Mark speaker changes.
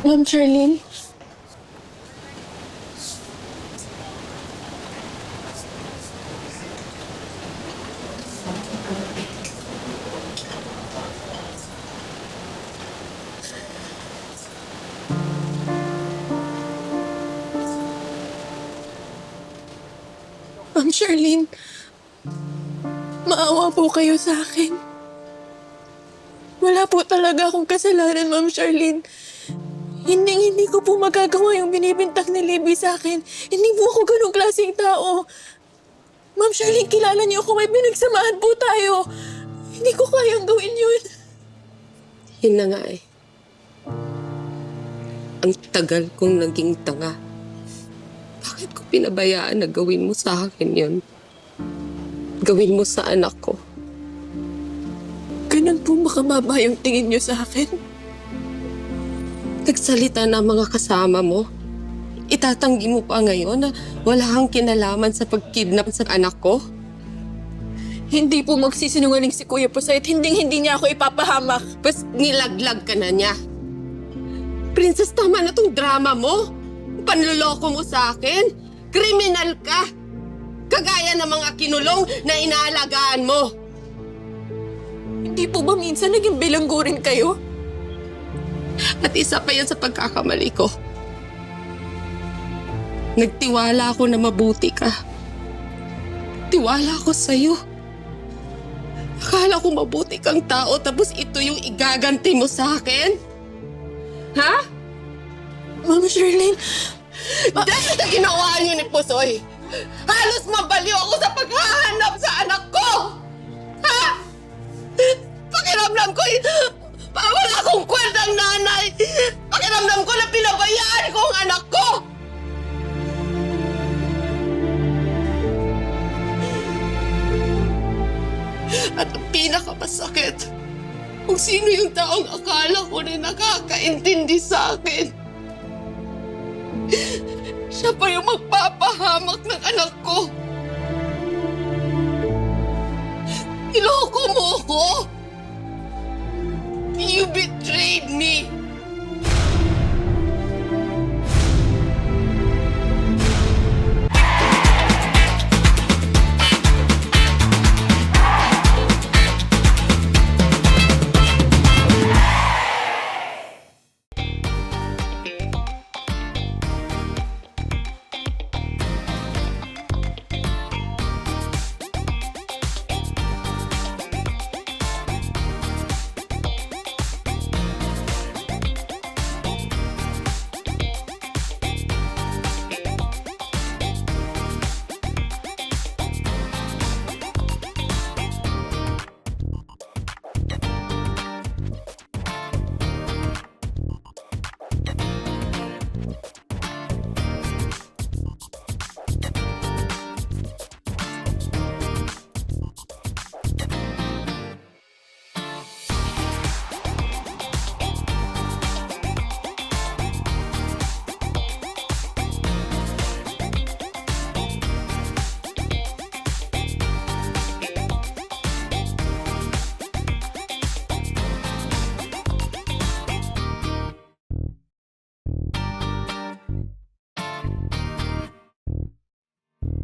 Speaker 1: Ma'am Charlene? Ma'am Charlene, maawa po kayo sa akin. Wala po talaga akong kasalanan, Ma'am Charlene. Hindi, hindi ko po magagawa yung binibintang ni Libby sa akin. Hindi po ako ganong klaseng tao. Ma'am Charlene, kilala niyo ako. May pinagsamahan po tayo. Hindi ko kayang gawin yun.
Speaker 2: Yun na nga eh. Ang tagal kong naging tanga. Bakit ko pinabayaan na gawin mo sa akin yun? Gawin mo sa anak ko.
Speaker 1: Ganun po makababa yung tingin niyo sa akin.
Speaker 2: Nagsalita na mga kasama mo. Itatanggi mo pa ngayon na wala kang kinalaman sa pagkidnap sa anak ko?
Speaker 1: Hindi po magsisinungaling si Kuya Posay at hindi hindi niya ako ipapahamak.
Speaker 2: Bas nilaglag ka na niya. Princess, tama na tong drama mo. Panluloko mo sa akin. Kriminal ka. Kagaya ng mga kinulong na inaalagaan mo.
Speaker 1: Hindi po ba minsan naging bilanggo rin kayo?
Speaker 2: At isa pa yan sa pagkakamali ko. Nagtiwala ako na mabuti ka. Tiwala ako sa'yo. Akala ko mabuti kang tao tapos ito yung igaganti mo sa akin? Ha?
Speaker 1: Ma'am Charlene,
Speaker 2: Dahil sa ginawa niyo ni Pusoy, halos mabaliw ako sa paghahanap sa anak ko! Ha? Pakiramdam ko, Pakiramdam ko na pinabayaan ko ang anak ko! At ang pinakamasakit, kung sino yung taong akala ko na nakakaintindi sa akin. Siya pa yung magpapahamak ng anak ko. Niloko mo ko. You betrayed me.